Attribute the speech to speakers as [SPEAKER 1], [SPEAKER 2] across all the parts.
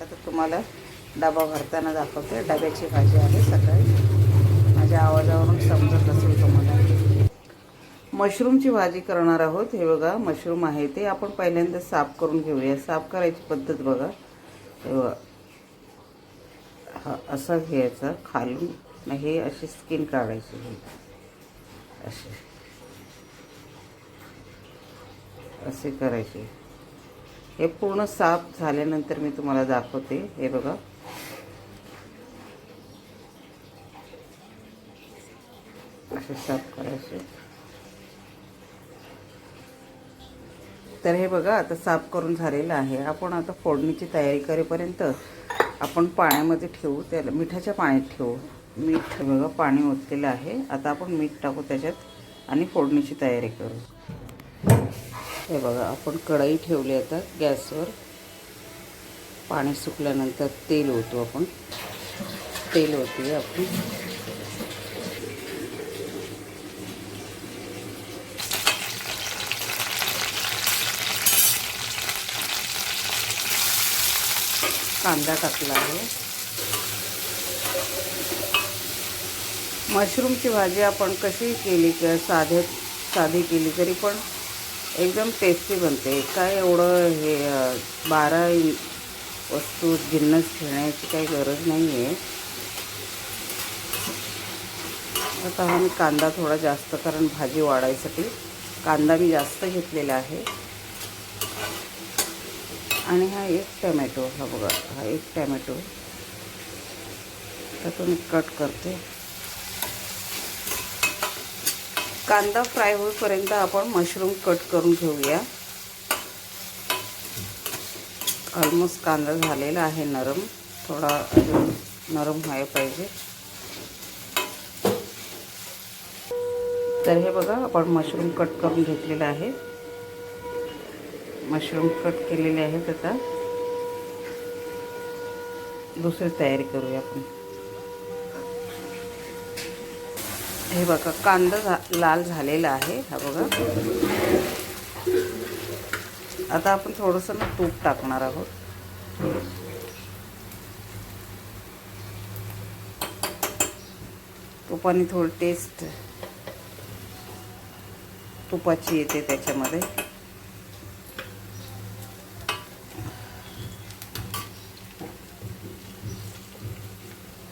[SPEAKER 1] आता तुम्हाला डबा भरताना दाखवते. डब्याची भाजी आहे सकाळी. माझ्या आवाजावरून समजत असेल तुम्हाला. मशरूमची भाजी करणार आहोत. हे बघा मशरूम आहे ते. आपण पहिल्यांदा साफ करून घेऊया. साफ करायची पद्धत बघा. हा असं घ्यायचं खालून. हे अशी स्किन काढायची. अशी. असे करायचे. हे पूर्ण साफ झाल्यानंतर मी तुम्हाला दाखवते. हे बघा. असे साफ करायचे. तर हे बघा आता साफ करून झालेलं आहे. आपण आता फोडणीची तयारी करेपर्यंत आपण पाण्यामध्ये ठेवू. त्याला मिठाच्या पाण्यात ठेवू. मीठ बघा पाणी ओतलेलं आहे. आता आपण मीठ टाकू त्याच्यात आणि फोडणीची तयारी करू. हे बघा आपण कढई ठेवली आता गॅसवर. पाणी सुकल्यानंतर तेल होतो आपण. तेल ओतूया आपण. कांदा टाकला आहे. मशरूमची भाजी आपण कशी केली किंवा साधे साधी केली तरी पण एकदम टेस्टी बनते. काय एवढं हे बारा वस्तू जिन्नस ठेवण्याची काही गरज नाही आहे आता हा मी कांदा थोडा जास्त कारण भाजी वाढायसाठी कांदा मी जास्त घेतलेला आहे. आणि हा एक टॅमॅटो हा बघा हा एक टॅमॅटो. त्यातून मी कट करते. कांदा फ्राय होईपर्यंत आपण मशरूम कट करून घेऊया. ऑलमोस्ट कांदा झालेला आहे नरम. थोडा अजून नरम व्हायला पाहिजे. तर हे बघा आपण मशरूम कट करून घेतलेलं आहे. मशरूम कट केलेले आहेत आता. दुसरी तयारी करूया आपण. हे बघा कांदा झा लाल झालेला आहे हा बघा. आता आपण थोडंसं ना तूप टाकणार आहोत. तुपाने थोडी टेस्ट तुपाची येते त्याच्यामध्ये.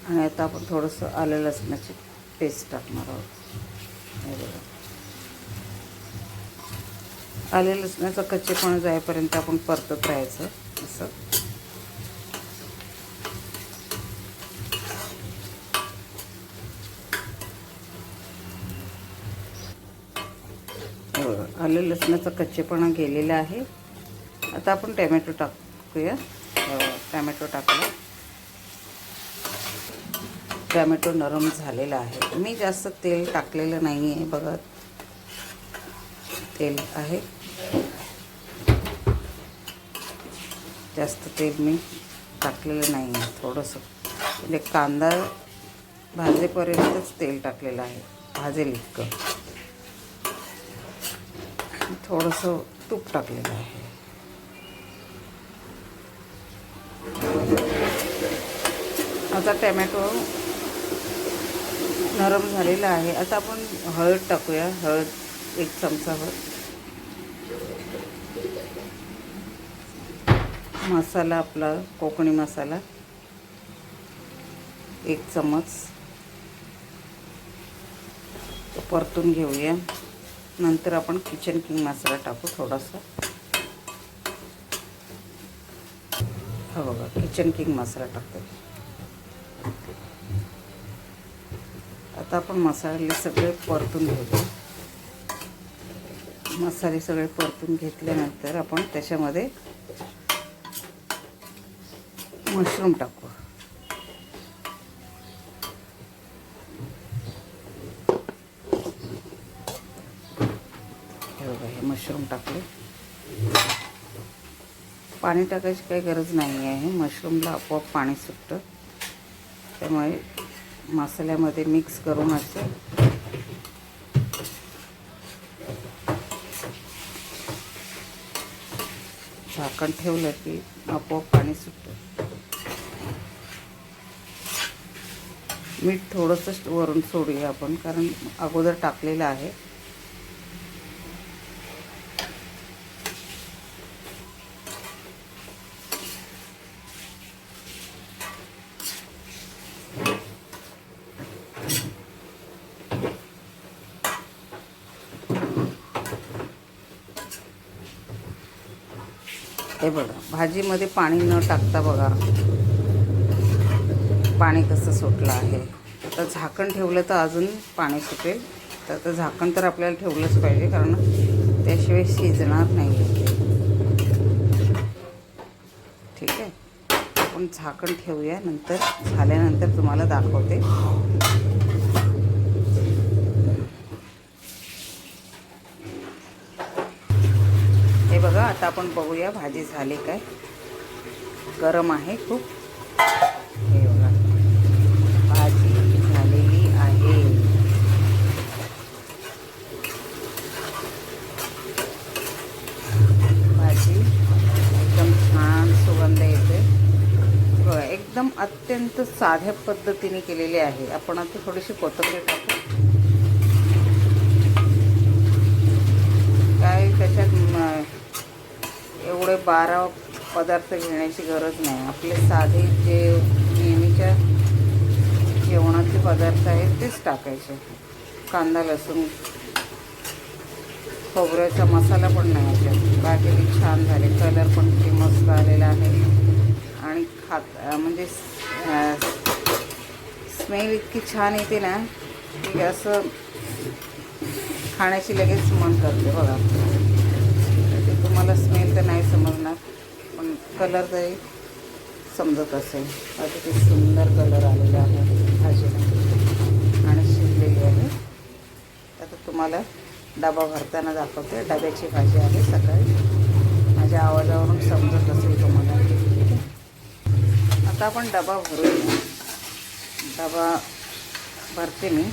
[SPEAKER 1] आणि आता आपण थोडंसं आलं लसणाची पेस्ट टाकणार आहोत. हे बघा. आले लसणाचा कच्चेपणा जाईपर्यंत आपण परतत राहायचं असं. आलं आले लसणाचा कच्चेपणा गेलेला आहे. आता आपण टॅमॅटो टाकूया. टॅमॅटो टाकला. टॅमॅटो नरम झालेला आहे. मी जास्त तेल टाकलेलं नाही आहे बघा. तेल आहे. जास्त तेल मी टाकलेलं नाही आहे थोडंसं. म्हणजे कांदा भाजेपर्यंतच तेल टाकलेलं आहे भाजेल इतकं. थोडंसं तूप टाकलेलं आहे. आता टॅमॅटो नरम झालेला आहे. आता आपण हळद टाकूया. हळद एक चमचा हळद मसाला आपला कोकणी मसाला. एक चमच. परतून घेऊया. नंतर आपण किचन किंग मसाला टाकू थोडासा. हा बघा किचन किंग मसाला टाकतो आता आपण मसाले सगळे परतून घेऊ. मसाले सगळे परतून घेतल्यानंतर आपण त्याच्यामध्ये मशरूम टाकू. हे बघा हे मशरूम टाकले. पाणी टाकायची काही गरज नाही आहे मशरूमला आपोआप पाणी सुटतं. त्यामुळे मसाल्यामध्ये मिक्स करून असे. झाकण ठेवलं की आपोआप पाणी सुटतं. मीठ थोडंसं वरून सोडूया आपण कारण अगोदर टाकलेलं आहे. हे बघा भाजीमध्ये पाणी न टाकता बघा. पाणी कसं सुटलं आहे. आता झाकण ठेवलं तर अजून पाणी सुटेल. तर आता झाकण तर आपल्याला ठेवलंच पाहिजे कारण त्याशिवाय शिजणार नाही ठीक आहे? आपण झाकण ठेवूया नंतर झाल्यानंतर तुम्हाला दाखवते हे बघा आता आपण बघूया भाजी झाली काय. गरम आहे खूप. हे बघा. भाजी झालेली आहे. भाजी एकदम छान सुगंध येते. बघा एकदम अत्यंत साध्या पद्धतीने केलेली आहे. आपण आता थोडीशी कोथंबीर टाकू. काय एवढे बारा पदार्थ घेण्याची गरज नाही. आपले साधे जे नेहमीच्या जेवणाचे पदार्थ आहेत तेच टाकायचे. कांदा लसूण खोबऱ्याचा मसाला पण नाही याच्यात. बाकी छान झाले. कलर पण किती मस्त आलेला आहे. आणि खात म्हणजे स्मेल इतकी छान येते ना की असं खाण्याची लगेच मन करते बघा. ते तुम्हाला स्मेल तर नाही कलर तरी समजत असेल. अतिशय सुंदर कलर आलेला आहे. भाजीला. आणि शिजलेली आहे. आता तुम्हाला डबा भरताना दाखवते. डब्याची भाजी आहे सकाळी. माझ्या आवाजावरून समजत असेल तुम्हाला. आता आपण डबा भरूया. डबा भरते मी.